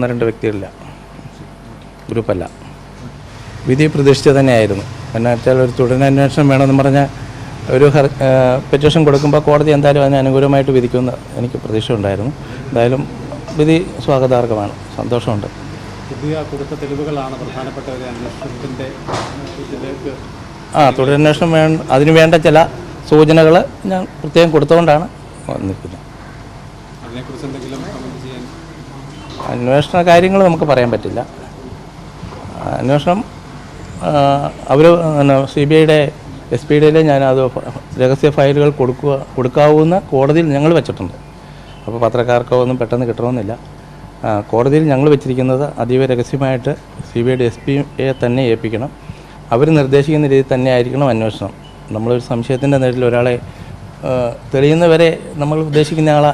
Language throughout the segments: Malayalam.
ഒന്ന് രണ്ട് വ്യക്തികളില്ല. ഗ്രൂപ്പല്ല. വിധി പ്രതീക്ഷിച്ച തന്നെയായിരുന്നു. എന്നാ വെച്ചാൽ ഒരു തുടരന്വേഷണം വേണമെന്ന് പറഞ്ഞ ഒരു പെറ്റീഷൻ കൊടുക്കുമ്പോൾ കോടതി എന്തായാലും അതിന് അനുകൂലമായിട്ട് വിധിക്കുമെന്ന് എനിക്ക് പ്രതീക്ഷ ഉണ്ടായിരുന്നു എന്തായാലും വിധി സ്വാഗതാർഹമാണ്. സന്തോഷമുണ്ട്. പുതിയ കൊടുത്ത തെളിവുകളാണ് പ്രധാനപ്പെട്ട ഒരു അന്വേഷണത്തിന്റെ ആ തുടരന്വേഷണം വേ അതിന് വേണ്ട ചില സൂചനകൾ ഞാൻ പ്രത്യേകം കൊടുത്തുകൊണ്ടാണ് വന്നിരിക്കുന്നത്. അതിനെക്കുറിച്ച് എന്തെങ്കിലും കമന്റ് ചെയ്യാൻ അന്വേഷണ കാര്യങ്ങൾ നമുക്ക് പറയാൻ പറ്റില്ല. അന്വേഷണം അവർ സി ബി ഐയുടെ എസ് പി ഡിയിൽ ഫ- രഹസ്യ ഫയലുകൾ കൊടുക്കുക കൊടുക്കാവുന്ന കോടതിയിൽ ഞങ്ങൾ വെച്ചിട്ടുണ്ട്. അപ്പോൾ പത്രക്കാർക്കോ ഒന്നും പെട്ടെന്ന് കിട്ടണമെന്നില്ല. കോടതിയിൽ ഞങ്ങൾ വെച്ചിരിക്കുന്നത് അതീവ രഹസ്യമായിട്ട് സി ബി ഐയുടെ എസ് പി എ തന്നെ ഏൽപ്പിക്കണം. അവർ നിർദ്ദേശിക്കുന്ന രീതിയിൽ തന്നെ ആയിരിക്കണം അന്വേഷണം. നമ്മളൊരു സംശയത്തിന്റെ നേരിൽ ഒരാളെ തെളിയുന്നവരെ നമ്മൾ ഉദ്ദേശിക്കുന്ന ആളെ.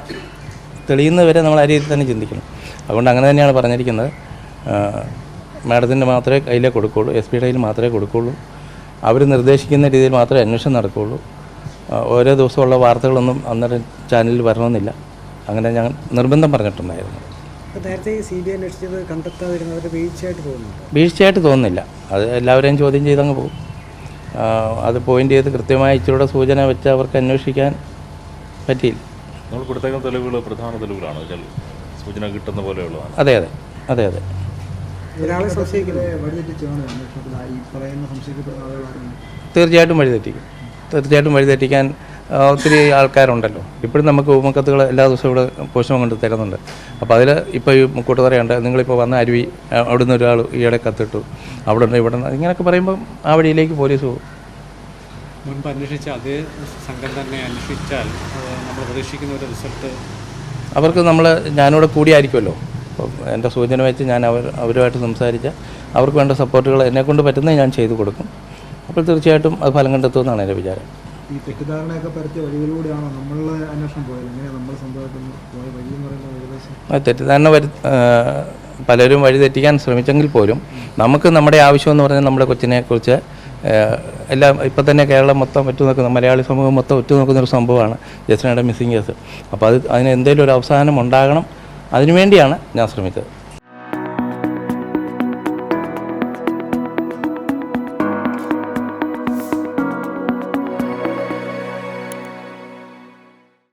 തെളിയുന്നവരെ നമ്മൾ ആ രീതിയിൽ തന്നെ ചിന്തിക്കണം. അതുകൊണ്ട് അങ്ങനെ തന്നെയാണ് പറഞ്ഞിരിക്കുന്നത്. മാഡത്തിന്റെ മാത്രമേ കയ്യിലേ കൊടുക്കുകയുള്ളൂ എസ് പിയുടെ കയ്യിൽ മാത്രമേ കൊടുക്കുകയുള്ളൂ. അവർ നിർദ്ദേശിക്കുന്ന രീതിയിൽ മാത്രമേ അന്വേഷണം നടക്കുകയുള്ളൂ. ഓരോ ദിവസമുള്ള വാർത്തകളൊന്നും അന്നേരം ചാനലിൽ വരണമെന്നില്ല. അങ്ങനെ ഞാൻ നിർബന്ധം പറഞ്ഞിട്ടുണ്ടായിരുന്നു. നേരത്തെ സി ബി ഐ അന്വേഷിച്ചത് കണ്ടെത്താതിരുന്നവരുടെ വീഴ്ചയായിട്ട് തോന്നുന്നു വീഴ്ചയായിട്ട് തോന്നുന്നില്ല. അത് എല്ലാവരെയും ചോദ്യം ചെയ്തങ്ങ് പോകും. അത് പോയിന്റ് ചെയ്ത് കൃത്യമായി ഇച്ചിരിയുടെ സൂചന വെച്ച് അവർക്ക് അന്വേഷിക്കാൻ പറ്റിയില്ല. നമ്മൾ കൊടുത്തേക്കുന്ന തെളിവുകൾ പ്രധാന തെളിവുകളാണ്. വെച്ചാൽ സൂചന കിട്ടുന്ന പോലെയുള്ളതാണ്. അതെ അതെ. അതെ അതെ. ഒരാളെ തീർച്ചയായിട്ടും വഴിതെറ്റിക്കും. തീർച്ചയായിട്ടും വഴിതെറ്റിക്കാൻ ഒത്തിരി ആൾക്കാരുണ്ടല്ലോ. ഇപ്പോഴും നമുക്ക് ഉപമക്കത്തുകൾ എല്ലാ ദിവസവും ഇവിടെ പോഷണം കൊണ്ട് തരുന്നുണ്ട്. അപ്പോൾ അതിൽ ഇപ്പോൾ ഈ കൂട്ടുതറയുണ്ട് നിങ്ങളിപ്പോൾ വന്ന അരുവി അവിടുന്ന് ഒരാൾ ഈയിടെ കത്തിട്ടു. അവിടെ ഉണ്ട് ഇവിടെ നിന്ന് ഇങ്ങനെയൊക്കെ പറയുമ്പം ആ വഴിയിലേക്ക് പോലീസ് പോകും. മുൻപ് അന്വേഷിച്ച അതേ സംഘം തന്നെ അന്വേഷിച്ചാൽ നമ്മൾ പ്രതീക്ഷിക്കുന്ന ഒരു റിസൾട്ട് അവർക്ക് നമ്മൾ ഞാനിവിടെ കൂടിയായിരിക്കുമല്ലോ. അപ്പം എന്റെ സൂചന വെച്ച് ഞാൻ അവർ അവരുമായിട്ട് സംസാരിച്ച് അവർക്ക് വേണ്ട സപ്പോർട്ടുകൾ എന്നെക്കൊണ്ട് പറ്റുന്നത് ഞാൻ ചെയ്തു കൊടുക്കും. അപ്പോൾ തീർച്ചയായിട്ടും അത് ഫലം കണ്ടെത്തുമെന്നാണ് എന്റെ വിചാരം. ഈ തെറ്റിദ്ധാരണയൊക്കെ പരത്തിയ വഴികളിലൂടെയാണോ നമ്മളുടെ അന്വേഷണം പോയത്? എങ്ങനെയാണ് നമ്മൾ പോയ വഴി എന്ന് പറയുന്നത് ഏകദേശം? ആ തെറ്റിദ്ധാരണ വരു പലരും വഴി തെറ്റിക്കാൻ ശ്രമിച്ചെങ്കിൽ പോലും നമുക്ക് നമ്മുടെ ആവശ്യം എന്ന് പറഞ്ഞാൽ നമ്മുടെ കൊച്ചിനെക്കുറിച്ച് എല്ലാം ഇപ്പം തന്നെ കേരളം മൊത്തം ഒറ്റുനോക്കുന്ന മലയാളി സമൂഹം മൊത്തം ഒറ്റുനോക്കുന്ന ഒരു സംഭവമാണ് ജസ്നയുടെ മിസ്സിംഗ് കേസ്. അപ്പോൾ അത് അതിന് എന്തെങ്കിലും ഒരു അവസാനം ഉണ്ടാകണം. അതിനുവേണ്ടിയാണ് ഞാൻ ശ്രമിച്ചത്.